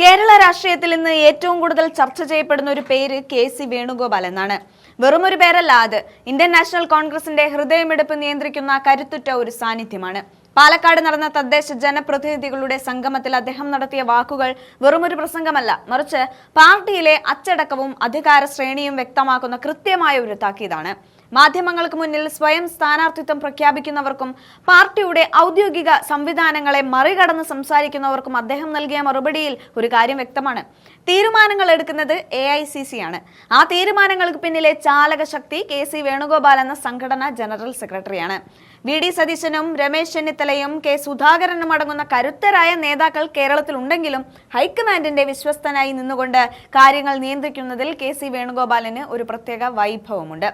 കേരള രാഷ്ട്രീയത്തിൽ ഇന്ന് ഏറ്റവും കൂടുതൽ ചർച്ച ചെയ്യപ്പെടുന്ന ഒരു പേര് കെ സി വേണുഗോപാൽ എന്നാണ്. വെറുമൊരു പേരല്ല അത്. ഇന്ത്യൻ നാഷണൽ കോൺഗ്രസിന്റെ ഹൃദയമെടുപ്പ് നിയന്ത്രിക്കുന്ന കരുത്തുറ്റ ഒരു സാന്നിധ്യമാണ്. പാലക്കാട് നടന്ന തദ്ദേശ ജനപ്രതിനിധികളുടെ സംഗമത്തിൽ അദ്ദേഹം നടത്തിയ വാക്കുകൾ വെറുമൊരു പ്രസംഗമല്ല മറിച്ച് പാർട്ടിയിലെ അച്ചടക്കവും അധികാര ശ്രേണിയും വ്യക്തമാക്കുന്ന കൃത്യമായ ഒരു താക്കീതാണ്. മാധ്യമങ്ങൾക്ക് മുന്നിൽ സ്വയം സ്ഥാനാർത്ഥിത്വം പ്രഖ്യാപിക്കുന്നവർക്കും പാർട്ടിയുടെ ഔദ്യോഗിക സംവിധാനങ്ങളെ മറികടന്ന് സംസാരിക്കുന്നവർക്കും അദ്ദേഹം നൽകിയ മറുപടിയിൽ ഒരു കാര്യം വ്യക്തമാണ്. തീരുമാനങ്ങൾ എടുക്കുന്നത് എ ഐ സി സി ആണ്. ആ തീരുമാനങ്ങൾക്ക് പിന്നിലെ ചാലകശക്തി കെ സി വേണുഗോപാൽ എന്ന സംഘടന ജനറൽ സെക്രട്ടറിയാണ്. വി ഡി സതീശനും രമേശ് ചെന്നിത്തലയും കെ സുധാകരനും അടങ്ങുന്ന കരുത്തരായ നേതാക്കൾ കേരളത്തിലുണ്ടെങ്കിലും ഹൈക്കമാൻഡിന്റെ വിശ്വസ്തനായി നിന്നുകൊണ്ട് കാര്യങ്ങൾ നിയന്ത്രിക്കുന്നതിൽ കെ സി വേണുഗോപാലിന് ഒരു പ്രത്യേക വൈഭവമുണ്ട്.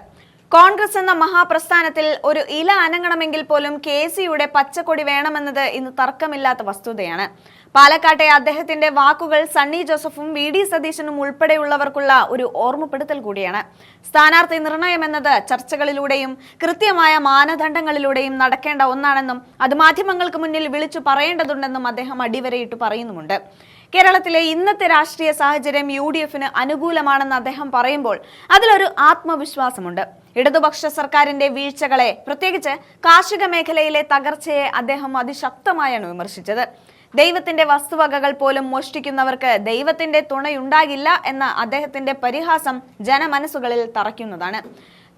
കോൺഗ്രസ് എന്ന മഹാപ്രസ്ഥാനത്തിൽ ഒരു ഇല അനങ്ങണമെങ്കിൽ പോലും കെ സിയുടെ പച്ചക്കൊടി വേണമെന്നത് ഇന്ന് തർക്കമില്ലാത്ത വസ്തുതയാണ്. പാലക്കാട്ടെ അദ്ദേഹത്തിന്റെ വാക്കുകൾ സണ്ണി ജോസഫും വി ഡി സതീശനും ഉൾപ്പെടെയുള്ളവർക്കുള്ള ഒരു ഓർമ്മപ്പെടുത്തൽ കൂടിയാണ്. സ്ഥാനാർത്ഥി നിർണയം എന്നത് ചർച്ചകളിലൂടെയും കൃത്യമായ മാനദണ്ഡങ്ങളിലൂടെയും നടക്കേണ്ട ഒന്നാണെന്നും അത് മാധ്യമങ്ങൾക്ക് മുന്നിൽ വിളിച്ചു പറയേണ്ടതുണ്ടെന്നും അദ്ദേഹം അടിവരയിട്ട് പറയുന്നുമുണ്ട്. കേരളത്തിലെ ഇന്നത്തെ രാഷ്ട്രീയ സാഹചര്യം യു ഡി എഫിന് അനുകൂലമാണെന്ന് അദ്ദേഹം പറയുമ്പോൾ അതിലൊരു ആത്മവിശ്വാസമുണ്ട്. ഇടതുപക്ഷ സർക്കാരിന്റെ വീഴ്ചകളെ പ്രത്യേകിച്ച് കാർഷിക മേഖലയിലെ തകർച്ചയെ അദ്ദേഹം അതിശക്തമായാണ് വിമർശിച്ചത്. ദൈവത്തിന്റെ വസ്തുവകകൾ പോലും മോഷ്ടിക്കുന്നവർക്ക് ദൈവത്തിന്റെ തുണയുണ്ടാകില്ല എന്ന അദ്ദേഹത്തിന്റെ പരിഹാസം ജനമനസ്സുകളിൽ തറയ്ക്കുന്നതാണ്.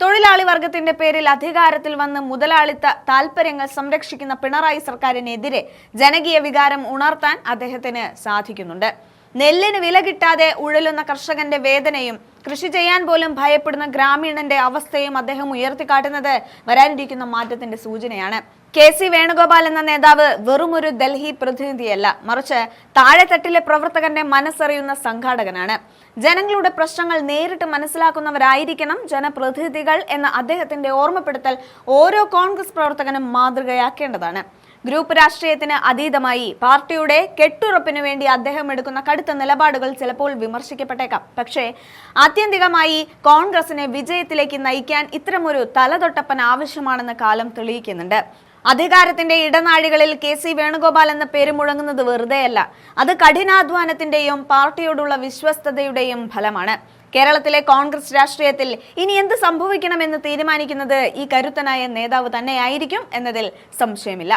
തൊഴിലാളി വർഗത്തിന്റെ പേരിൽ അധികാരത്തിൽ വന്ന് മുതലാളിത്ത താൽപര്യങ്ങൾ സംരക്ഷിക്കുന്ന പിണറായി സർക്കാരിനെതിരെ ജനകീയ വികാരം ഉണർത്താൻ അദ്ദേഹത്തിന് സാധിക്കുന്നുണ്ട്. നെല്ലിന് വില കിട്ടാതെ ഉഴലുന്ന കർഷകന്റെ വേദനയും കൃഷി ചെയ്യാൻ പോലും ഭയപ്പെടുന്ന ഗ്രാമീണന്റെ അവസ്ഥയും അദ്ദേഹം ഉയർത്തിക്കാട്ടുന്നത് വരാനിരിക്കുന്ന മാറ്റത്തിന്റെ സൂചനയാണ്. കെ സി വേണുഗോപാൽ എന്ന നേതാവ് വെറുമൊരു ഡൽഹി പ്രതിനിധിയല്ല മറിച്ച് താഴെത്തട്ടിലെ പ്രവർത്തകന്റെ മനസ്സറിയുന്ന സംഘാടകനാണ്. ജനങ്ങളുടെ പ്രശ്നങ്ങൾ നേരിട്ട് മനസ്സിലാക്കുന്നവരായിരിക്കണം ജനപ്രതിനിധികൾ എന്ന അദ്ദേഹത്തിന്റെ ഓർമ്മപ്പെടുത്തൽ ഓരോ കോൺഗ്രസ് പ്രവർത്തകനും മാതൃകയാക്കേണ്ടതാണ്. ഗ്രൂപ്പ് രാഷ്ട്രീയത്തിന് അതീതമായി പാർട്ടിയുടെ കെട്ടുറപ്പിനു വേണ്ടി അദ്ദേഹം എടുക്കുന്ന കടുത്ത നിലപാടുകൾ ചിലപ്പോൾ വിമർശിക്കപ്പെട്ടേക്കാം. പക്ഷേ ആത്യന്തികമായി കോൺഗ്രസിനെ വിജയത്തിലേക്ക് നയിക്കാൻ ഇത്തരമൊരു തലതൊട്ടപ്പൻ ആവശ്യമാണെന്ന് കാലം തെളിയിക്കുന്നുണ്ട്. അധികാരത്തിന്റെ ഇടനാഴികളിൽ കെ സി വേണുഗോപാൽ എന്ന പേര് മുഴങ്ങുന്നത് വെറുതെയല്ല. അത് കഠിനാധ്വാനത്തിന്റെയും പാർട്ടിയോടുള്ള വിശ്വസ്തതയുടെയും ഫലമാണ്. കേരളത്തിലെ കോൺഗ്രസ് രാഷ്ട്രീയത്തിൽ ഇനി എന്ത് സംഭവിക്കണമെന്ന് തീരുമാനിക്കുന്നത് ഈ കരുത്തനായ നേതാവ് തന്നെയായിരിക്കും എന്നതിൽ സംശയമില്ല.